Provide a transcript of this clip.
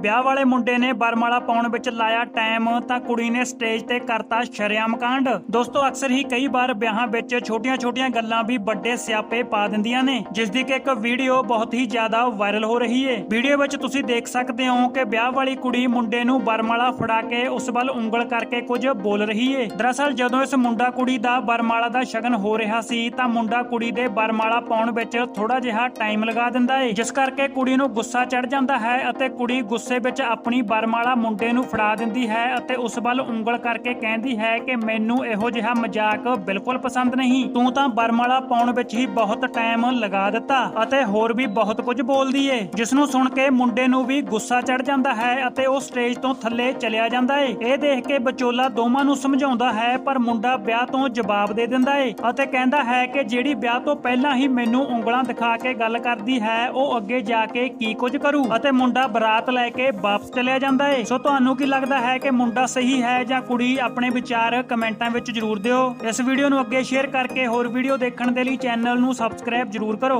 ਵਿਆਹ ਵਾਲੇ ਮੁੰਡੇ ਨੇ ਬਰਮਾਲਾ ਪਾਉਣ ਵਿੱਚ ਲਾਇਆ ਟਾਈਮ, ਤਾਂ ਕੁੜੀ ਨੇ ਸਟੇਜ ਤੇ ਕਰਤਾ ਸ਼ਰੇਆਮ ਕਾਂਡ। ਦੋਸਤੋ, ਅਕਸਰ ਹੀ ਕਈ ਵਾਰ ਵਿਆਹਾਂ ਵਿੱਚ ਛੋਟੀਆਂ-ਛੋਟੀਆਂ ਗੱਲਾਂ ਵੀ ਵੱਡੇ ਸਿਆਪੇ ਪਾ ਦਿੰਦੀਆਂ ਨੇ, ਜਿਸ ਦੀ ਕਿ ਇੱਕ ਵੀਡੀਓ ਬਹੁਤ ਹੀ ਜ਼ਿਆਦਾ ਵਾਇਰਲ ਹੋ ਰਹੀ ਹੈ ਵੀਡੀਓ ਵਿੱਚ ਤੁਸੀਂ ਦੇਖ ਸਕਦੇ ਹੋ ਕਿ ਵਿਆਹ ਵਾਲੀ ਕੁੜੀ ਮੁੰਡੇ ਨੂੰ ਬਰਮਾਲਾ ਫੜਾ ਕੇ ਉਸ ਵੱਲ ਉਂਗਲ ਕਰਕੇ ਕੁਝ ਬੋਲ ਰਹੀ ਹੈ ਦਰਅਸਲ, ਜਦੋਂ ਇਸ ਮੁੰਡਾ ਕੁੜੀ ਦਾ ਬਰਮਾਲਾ ਦਾ ਸ਼ਗਨ ਹੋ ਰਿਹਾ ਸੀ, ਤਾਂ ਮੁੰਡਾ ਕੁੜੀ ਦੇ ਬਰਮਾਲਾ ਪਾਉਣ ਵਿੱਚ ਥੋੜਾ ਜਿਹਾ ਟਾਈਮ ਲਗਾ ਦਿੰਦਾ ਹੈ ਜਿਸ ਕਰਕੇ ਕੁੜੀ ਨੂੰ ਗੁੱਸਾ ਚੜ ਜਾਂਦਾ ਹੈ ਅਤੇ ਕੁੜੀ ਗੁੱਸੇ ਵਿੱਚ ਆਪਣੀ ਬਰਮਾਲਾ ਮੁੰਡੇ ਨੂੰ ਫੜਾ ਦਿੰਦੀ ਹੈ ਅਤੇ ਉਸ ਵੱਲ ਉਂਗਲ ਕਰਕੇ ਕਹਿੰਦੀ ਹੈ ਕਿ ਮੈਨੂੰ ਇਹੋ ਜਿਹਾ ਮਜ਼ਾਕ ਬਿਲਕੁਲ ਪਸੰਦ ਨਹੀਂ। ਤੂੰ ਤਾਂ ਬਰਮਾਲਾ ਪਾਉਣ ਵਿੱਚ ਹੀ ਬਹੁਤ ਟਾਈਮ ਲਗਾ ਦਿੱਤਾ ਅਤੇ ਹੋਰ ਵੀ ਬਹੁਤ ਕੁਝ ਬੋਲਦੀ ਏ। ਜਿਸ ਨੂੰ ਸੁਣ ਕੇ ਮੁੰਡੇ ਨੂੰ ਵੀ ਗੁੱਸਾ ਚੜ ਜਾਂਦਾ ਹੈ ਅਤੇ ਉਹ ਸਟੇਜ ਤੋਂ ਥੱਲੇ ਚਲਿਆ ਜਾਂਦਾ ਏ। ਇਹ ਦੇਖ ਕੇ ਵਿਚੋਲਾ ਦੋਵਾਂ ਨੂੰ ਸਮਝਾਉਂਦਾ ਹੈ, ਪਰ ਮੁੰਡਾ ਵਿਆਹ ਤੋਂ ਜਵਾਬ ਦੇ ਦਿੰਦਾ ਏ ਅਤੇ ਕਹਿੰਦਾ ਹੈ ਕਿ ਜਿਹੜੀ ਵਿਆਹ ਤੋਂ ਪਹਿਲਾਂ ਹੀ ਮੈਨੂੰ ਉਂਗਲਾਂ ਦਿਖਾ ਕੇ ਗੱਲ ਕਰਦੀ ਹੈ, ਉਹ ਅੱਗੇ ਜਾ ਕੇ ਕੀ ਕੁਝ ਕਰੂ। ਅਤੇ ਮੁੰਡਾ ਬਰਾਤ ਲੈ ਕੇ ਕੇ ਵਾਪਸ ਚਲਿਆ ਜਾਂਦਾ ਏ। ਸੋ ਤੁਹਾਨੂੰ ਕੀ ਲੱਗਦਾ ਹੈ ਕਿ ਮੁੰਡਾ ਸਹੀ ਹੈ ਜਾਂ ਕੁੜੀ ਆਪਣੇ ਵਿਚਾਰ ਕਮੈਂਟਾਂ ਵਿੱਚ ਜਰੂਰ ਦਿਓ। ਇਸ ਵੀਡੀਓ ਨੂੰ ਅੱਗੇ ਸ਼ੇਅਰ ਕਰਕੇ ਹੋਰ ਵੀਡੀਓ ਦੇਖਣ ਦੇ ਲਈ ਚੈਨਲ ਨੂੰ ਸਬਸਕ੍ਰਾਈਬ ਜਰੂਰ ਕਰੋ।